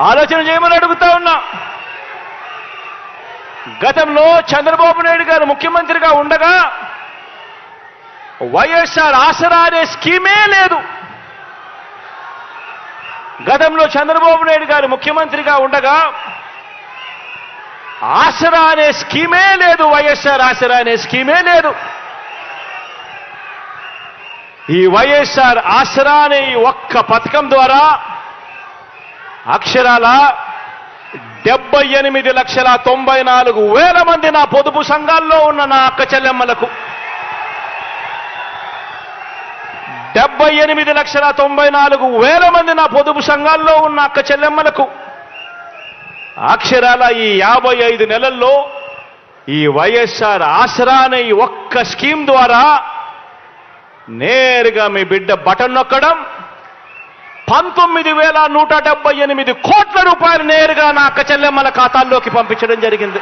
ఆలోచన చేయమని అడుగుతా ఉన్నా. గతంలో చంద్రబాబు నాయుడు గారు ముఖ్యమంత్రిగా ఉండగా వైఎస్ఆర్ ఆసరా అనే స్కీమే లేదు. గతంలో చంద్రబాబు నాయుడు గారు ముఖ్యమంత్రిగా ఉండగా ఆసరా అనే స్కీమే లేదు వైఎస్ఆర్ ఆసరా అనే స్కీమే లేదు. ఈ వైఎస్ఆర్ ఆసరా అనే ఈ ఒక్క పథకం ద్వారా అక్షరాల? డెబ్బై ఎనిమిది లక్షల తొంభై నాలుగు వేల మంది నా పొదుపు సంఘాల్లో ఉన్న నా అక్క చెల్లెమ్మలకు. డెబ్బై ఎనిమిది లక్షల తొంభై నాలుగు వేల మంది నా పొదుపు సంఘాల్లో ఉన్న అక్క చెల్లెమ్మలకు. అక్షరాల ఈ యాభై ఐదు నెలల్లో ఈ వైఎస్ఆర్ ఆసరా అనే ఈ ఒక్క స్కీమ్ ద్వారా నేరుగా మీ బిడ్డ బటన్ నొక్కడం పంతొమ్మిది వేల నూట డెబ్బై ఎనిమిది కోట్ల రూపాయలు నేరుగా నా అక్క చెల్లెమ్మల ఖాతాల్లోకి పంపించడం జరిగింది.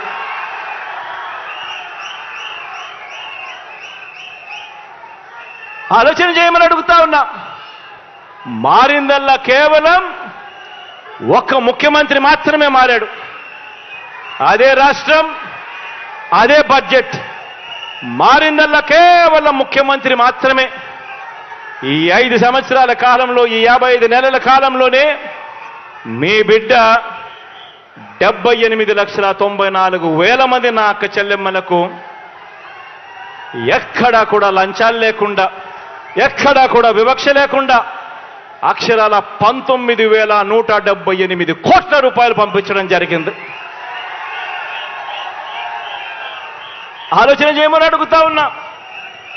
ఆలోచన చేయమని అడుగుతా ఉన్నా. మారిందల్లా కేవలం ఒక్క ముఖ్యమంత్రి మాత్రమే మారాడు. అదే రాష్ట్రం అదే బడ్జెట్. మారిందల్లా కేవలం ముఖ్యమంత్రి మాత్రమే. ఈ ఐదు సంవత్సరాల కాలంలో ఈ యాభై ఐదు నెలల కాలంలోనే మీ బిడ్డ డెబ్బై ఎనిమిది లక్షల తొంభై నాలుగు వేల మంది నా అక్క చెల్లెమ్మలకు ఎక్కడా కూడా లంచాలు లేకుండా ఎక్కడా కూడా వివక్ష లేకుండా అక్షరాల పంతొమ్మిది వేల నూట డెబ్బై ఎనిమిది కోట్ల రూపాయలు పంపించడం జరిగింది. ఆలోచన చేయమని అడుగుతా ఉన్నా.